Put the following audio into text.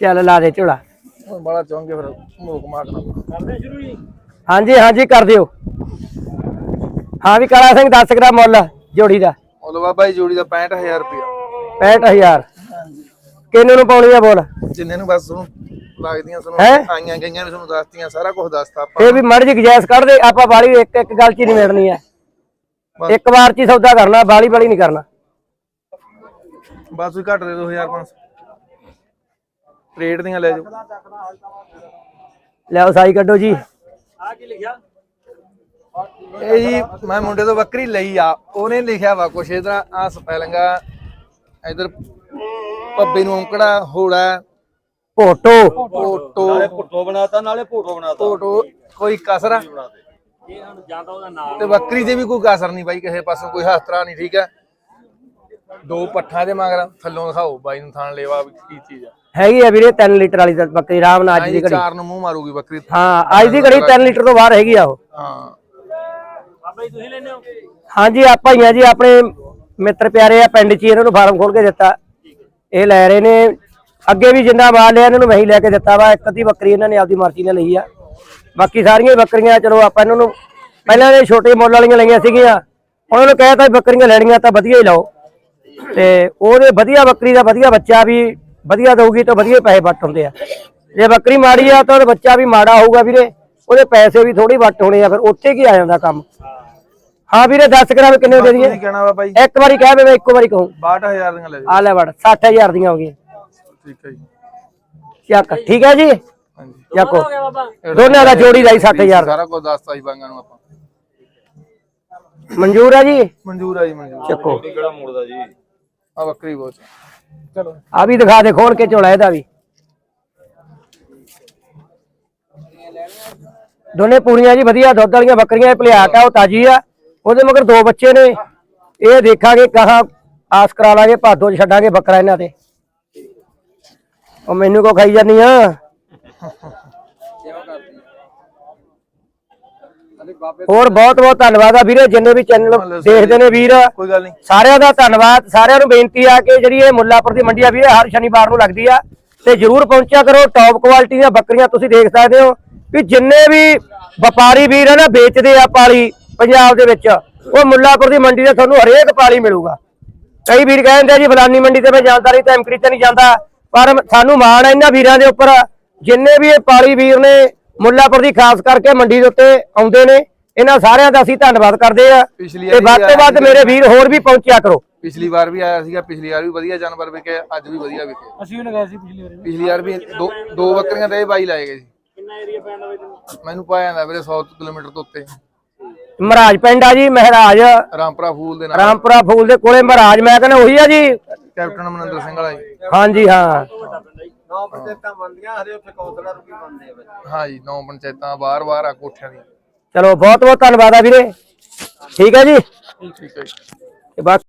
ਚੱਲ ਲਾ ਦੇ ਝੋਲਾ। ਹੁਣ ਬੜਾ ਚਾਹੁੰਗੇ ਫਿਰ ਮੋਕ ਮਾਰਨਾ ਹਾਂਜੀ ਹਾਂਜੀ ਕਰ ਦਿਓ। ਹਾਂ ਵੀ ਕਾਲਾ ਸਿੰਘ 10 ਗ੍ਰਾਮ ਮੁੱਲ ਜੋੜੀ ਦਾ। ਉਹ ਬਾਬਾ ਜੀ ਜੋੜੀ ਦਾ 65000 ਰੁਪਇਆ। 65000 ਕਿੰਨੇ ਨੂੰ ਪਾਉਣੀ ਆ ਬੋਲ? ਜਿੰਨੇ ਨੂੰ ਬਸ ਤੁਹਾਨੂੰ ਲੱਗਦੀਆਂ ਤੁਹਾਨੂੰ ਹੈਂ? ਆਈਆਂ ਗਈਆਂ ਨੇ ਤੁਹਾਨੂੰ ਦੱਸਤੀਆਂ ਸਾਰਾ ਕੁਝ ਦੱਸਤਾ ਆਪਾਂ ਇਹ ਵੀ ਮੜ ਜੀ ਗਜੈਸ ਕੱਢ ਦੇ ਆਪਾਂ ਬਾਲੀ ਇੱਕ ਇੱਕ ਗੱਲ ਚ ਹੀ ਆ ਬਸ। ਇੱਕ ਵਾਰ ਚ ਹੀ ਸੌਦਾ ਕਰਨਾ ਬਾਲੀ ਬਾਲੀ ਨਹੀਂ ਕਰਨਾ। ਬਸ ਤੁਸੀਂ ਘੱਟ ਦੇ 2500 ਰੇਟ ਦੀਆਂ ਲੈ ਜਾਓ। ਲਿਆਓ ਸਾਈ ਕੱਢੋ ਜੀ। ਇਹ ਜੀ ਮੈਂ ਮੁੰਡੇ ਤੋਂ ਬੱਕਰੀ ਲਈ ਆ ਉਹਨੇ ਲਿਖਿਆ ਵਾ ਕੁਛ ਇਧਰ ਆ ਸਪੈਲਿੰਗਾ ਇਧਰ ਪੱਬੇ ਨੂੰ ਔਂਕੜਾ ਹੋੜਾ ਭੋਟੋ ਟੋਟੋ ਭੁੱਟੋ ਬਣਾਤਾ ਨਾਲੇ ਭੋਟੋ ਬਣਾਤਾ। ਟੋਟੋ ਕੋਈ ਕਸਰ ਆ? ਇਹ ਹੁਣ ਜਾਂ ਤਾਂ ਉਹਦਾ ਨਾਮ ਤੇ ਬੱਕਰੀ ਦੇ ਵੀ ਕੋਈ ਕਸਰ ਨਹੀਂ ਬਾਈ ਕਿਸੇ ਪਾਸੋਂ ਕੋਈ ਹਸਤਰਾ ਨਹੀਂ ਠੀਕ ਹੈ ਦੋ ਪੱਠਾਂ ਦੇ ਮਗਰ ਥੱਲੋਂ ਦਿਖਾਓ ਬਾਈ ਨੂੰ ਥਾਣ ਲੈਵਾ ਵੀ ਕੀ ਚੀਜ਼ ਆ। ਹੈਗੀ ਆ ਵੀਰੇ 3 ਲੀਟਰ ਵਾਲੀ ਤਾਂ ਬੱਕਰੀ ਆਰਾਮ ਨਾਲ ਅੱਜ ਦੀ ਘੜੀ। ਚਾਰ ਨੂੰ ਮੂੰਹ ਮਾਰੂਗੀ ਬੱਕਰੀ। ਹਾਂ ਅੱਜ ਦੀ ਘੜੀ 3 ਲੀਟਰ ਤੋਂ ਬਾਹਰ ਹੈਗੀ ਆ ਉਹ। ਹਾਂ। ਬਾਬਾ ਜੀ ਤੁਸੀਂ ਲੈਣੇ ਹੋ? ਹਾਂਜੀ ਆਪਾਂ ਹੀ ਆ ਜੀ ਆਪਣੇ ਮਿੱਤਰ ਪਿਆਰੇ ਆ ਪਿੰਡ 'ਚ ਹੀ ਇਹਨਾਂ ਨੂੰ ਫਾਰਮ ਖੋਲ ਕੇ ਦਿੱਤਾ। ਇਹ ਲੈ ਰਹੇ ਨੇ ਅੱਗੇ ਵੀ ਜਿੰਨਾ ਮਾਲ ਲਿਆ ਇਹਨਾਂ ਨੂੰ ਮੈਂ ਹੀ ਲੈ ਕੇ ਦਿੱਤਾ ਵਾ ਇੱਕ ਅੱਧੀ ਬੱਕਰੀ ਇਹਨਾਂ ਨੇ ਆਪਦੀ ਮਰਜ਼ੀ ਨਾਲ ਲਈ ਆ। ਬਾਕੀ ਸਾਰੀਆਂ ਹੀ ਬੱਕਰੀਆਂ ਚਲੋ ਆਪਾਂ ਇਹਨਾਂ ਨੂੰ ਪਹਿਲਾਂ ਇਹ ਛੋਟੇ ਮੁੱਲ ਵਾਲੀਆਂ ਲਈਆਂ ਸੀਗੀਆਂ ਉਹਨਾਂ ਨੂੰ ਕਹਿਤਾ ਬੱਕਰੀਆਂ ਲੈਣੀਆਂ ਤਾਂ ਵਧੀਆ ਹੀ ਲਾਓ। ਤੇ ਉਹਦੇ ਵਧੀਆ ਬੱਕਰੀ ਦਾ ਵਧੀਆ ਬੱਚਾ ਵੀ ਵਧੀਆ ਦਊਗੀ ਤਾਂ ਵਧੀਆ ਪੈਸੇ ਵੱਟ ਹੁੰਦੇ ਆ। ਜੇ ਬੱਕਰੀ ਮਾੜੀ ਆ ਤਾਂ ਉਹਦਾ ਬੱਚਾ ਵੀ ਮਾੜਾ ਹੋਊਗਾ ਵੀਰੇ ਉਹਦੇ ਪੈਸੇ ਵੀ ਥੋੜੀ ਵੱਟ ਹੋਣੇ ਆ ਫਿਰ ਉੱਥੇ ਕੀ ਆ ਜਾਂਦਾ ਕੰਮ? ਹਾਂ ਵੀਰੇ 10 ਗ੍ਰਾਮ ਕਿੰਨੇ ਦੇ ਦਈਏ। ਇੱਕ ਵਾਰੀ ਕਹਿ ਮੈਂ ਇੱਕੋ ਵਾਰੀ ਕਹੂੰ। 62000 ਦੀਆਂ ਲੈ ਆ ਲੈ ਵੜ 60000 ਦੀਆਂ ਹੋ ਗਈਆਂ। ਠੀਕ ਹੈ ਜੀ। ਚੱਕ ਠੀਕ ਹੈ ਜੀ? ਹਾਂਜੀ। ਚੱਕੋ। ਹੋ ਗਿਆ ਬਾਬਾ। ਦੋਨਾਂ ਦਾ ਜੋੜੀ ਦਾ ਹੀ 60000 ਸਾਰਾ ਕੁਝ ਦੱਸਤਾ ਜੀ ਬਾਂਗਾਂ ਨੂੰ ਆਪਾਂ। ਮਨਜ਼ੂਰ ਹੈ ਜੀ? ਮਨਜ਼ੂਰ ਆ ਜੀ ਮਨਜ਼ੂਰ। ਚੱਕੋ। ਕਿਹੜਾ ਮੋੜਦਾ ਜੀ? ਆ ਬੱਕਰੀ ਬਹੁਤ ਚਲੋ। ਆ ਵੀ ਦਿਖਾ ਦੇ ਖੋਲ ਕੇ ਝੋਲਾ ਇਹਦਾ ਵੀ। ਦੋਨੇ ਪੂਰੀਆਂ ਜੀ ਵਧੀਆ ਦੁੱਧ ਵਾਲੀਆਂ ਬੱਕਰੀਆਂ ਇਹ ਭਲਿਆਟ ਆ ਉਹ ਤਾਜੀ ਆ। ਉਹਦੇ ਮਗਰ ਦੋ ਬੱਚੇ ਨੇ। ਇਹ ਦੇਖਾਂਗੇ ਕਹਾ ਆਸ ਕਰਾ ਲਾਂਗੇ ਭਾਦੋ ਚ ਛੱਡਾਂਗੇ ਬੱਕਰਾ ਇਹਨਾਂ ਤੇ। ਉਹ ਮੈਨੂੰ ਕੋ ਖਾਈ ਜਾਨੀ ਆ? ਹੋਰ ਬਹੁਤ ਬਹੁਤ ਧੰਨਵਾਦ ਆ ਵੀਰੇ ਜਿੰਨੇ ਵੀ ਚੈਨਲ ਦੇਖਦੇ ਨੇ ਵੀਰ। ਕੋਈ ਗੱਲ ਨਹੀਂ। ਸਾਰਿਆਂ ਦਾ ਧੰਨਵਾਦ ਸਾਰਿਆਂ ਨੂੰ ਬੇਨਤੀ ਆ ਕਿ ਜਿਹੜੀ ਇਹ ਮੁੱਲਾਪੁਰ ਦੀ ਮੰਡੀ ਆ ਵੀਰੇ ਹਰ ਸ਼ਨੀਵਾਰ ਨੂੰ ਲੱਗਦੀ ਆ। ਤੇ ਜਰੂਰ ਪਹੁੰਚਿਆ ਕਰੋ ਟੌਪ ਕੁਆਲਿਟੀ ਦੀਆਂ ਬੱਕਰੀਆਂ ਤੁਸੀਂ ਦੇਖ ਸਕਦੇ ਹੋ ਵੀ ਜਿੰਨੇ ਵੀ ਵਪਾਰੀ ਵੀਰ ਆ ਨਾ ਵੇਚਦੇ ਆ ਪਾਲੀ ਪੰਜਾਬ ਦੇ ਵਿੱਚ ਉਹ ਮੁੱਲਾਪੁਰ ਦੀ ਮੰਡੀ ਤੇ ਤੁਹਾਨੂੰ ਹਰੇਕ ਪਾਲੀ ਮਿਲੂਗਾ। ਕਈ ਵੀਰ ਕਹਿੰਦੇ ਆ ਜੀ ਫਲਾਨੀ ਮੰਡੀ ਤੇ ਮੈਂ ਜਾਂਦਾ ਨਹੀਂ ਧਮਕੜੀ ਤੇ ਨਹੀਂ ਜਾਂਦਾ। ਪਰ ਸਾਨੂੰ ਮਾਣ ਆ ਇਹਨਾਂ ਵੀਰਾਂ ਦੇ ਉੱਪਰ। ਜਿੰਨੇ ਵੀ ਇਹ ਪਾਲੀ ਵੀਰ ਨੇ ਮੁੱਲਾਪੁਰ ਦੀ ਖਾਸ ਕਰਕੇ ਮੰਡੀ ਦੇ ਉੱਤੇ ਆਉਂਦੇ ਨੇ ਇਹਨਾਂ ਸਾਰਿਆਂ ਦਾ ਅਸੀਂ ਧੰਨਵਾਦ ਕਰਦੇ ਆ। ਤੇ ਵੱਧ ਤੋਂ ਵੱਧ ਮੇਰੇ ਵੀਰ ਹੋਰ ਵੀ ਪਹੁੰਚਿਆ ਕਰੋ। ਪਿਛਲੀ ਵਾਰ ਵੀ ਆਇਆ ਸੀਗਾ ਪਿਛਲੀ ਵਾਰ ਵੀ ਵਧੀਆ ਜਾਨਵਰ ਵਿਕੇ ਅੱਜ ਵੀ ਵਧੀਆ ਵਿਕੇ। ਅਸੀਂ ਵੀ ਗਏ ਸੀ ਪਿਛਲੀ ਵਾਰੀ। ਪਿਛਲੀ ਵਾਰ ਵੀ ਦੋ ਦੋ ਬੱਕਰੀਆਂ ਤੇ ਇਹ ਬਾਈ ਲਾਏ ਗਏ ਸੀ। ਕਿੰਨਾ ਏਰੀਆ ਪੈਂਦਾ ਮੈਨੂੰ ਪਾਇਆ ਜਾਂਦਾ ਵੀਰੇ 100 ਕਿਲੋਮੀਟਰ ਤੋਂ ਉੱਤੇ। ਮਹਾਰਾਜ ਪਿੰਡ ਆ ਜੀ ਮਹਾਰਾਜ। ਰਾਮਪੁਰਾ ਫੂਲ ਦੇ ਨਾਲ। ਰਾਮਪੁਰਾ ਫੂਲ ਦੇ ਕੋਲੇ ਮਹਾਰਾਜ ਮੈਂ ਕਹਿੰਦਾ ਉਹੀ ਆ ਜੀ। ਕੈਪਟਨ ਮਨਿੰਦਰ ਸਿੰਘ ਵਾਲਾ ਜੀ। ਹਾਂਜੀ ਹਾਂ। ਨੌ ਪੰਚਾਇਤਾਂ ਬੰਦੀਆਂ ਹਰੇ ਉੱਥੇ ਕੌਂਸਲਰ ਰੁਕੀ ਬੰਦੇ ਆ ਹਾਂ ਜੀ ਨੌ ਪੰਚਾਇਤਾਂ ਬਾਹਰ-ਬਾਹਰ ਆ ਕੋਠਿਆਂ ਦੀ ਚਲੋ ਬਹੁਤ ਬਹੁਤ ਧੰਨਵਾਦ ਆ ਵੀਰੇ। ਠੀਕ ਹੈ ਜੀ। ਠੀਕ ਹੈ ਜੀ। ਤੇ ਬਾਕੀ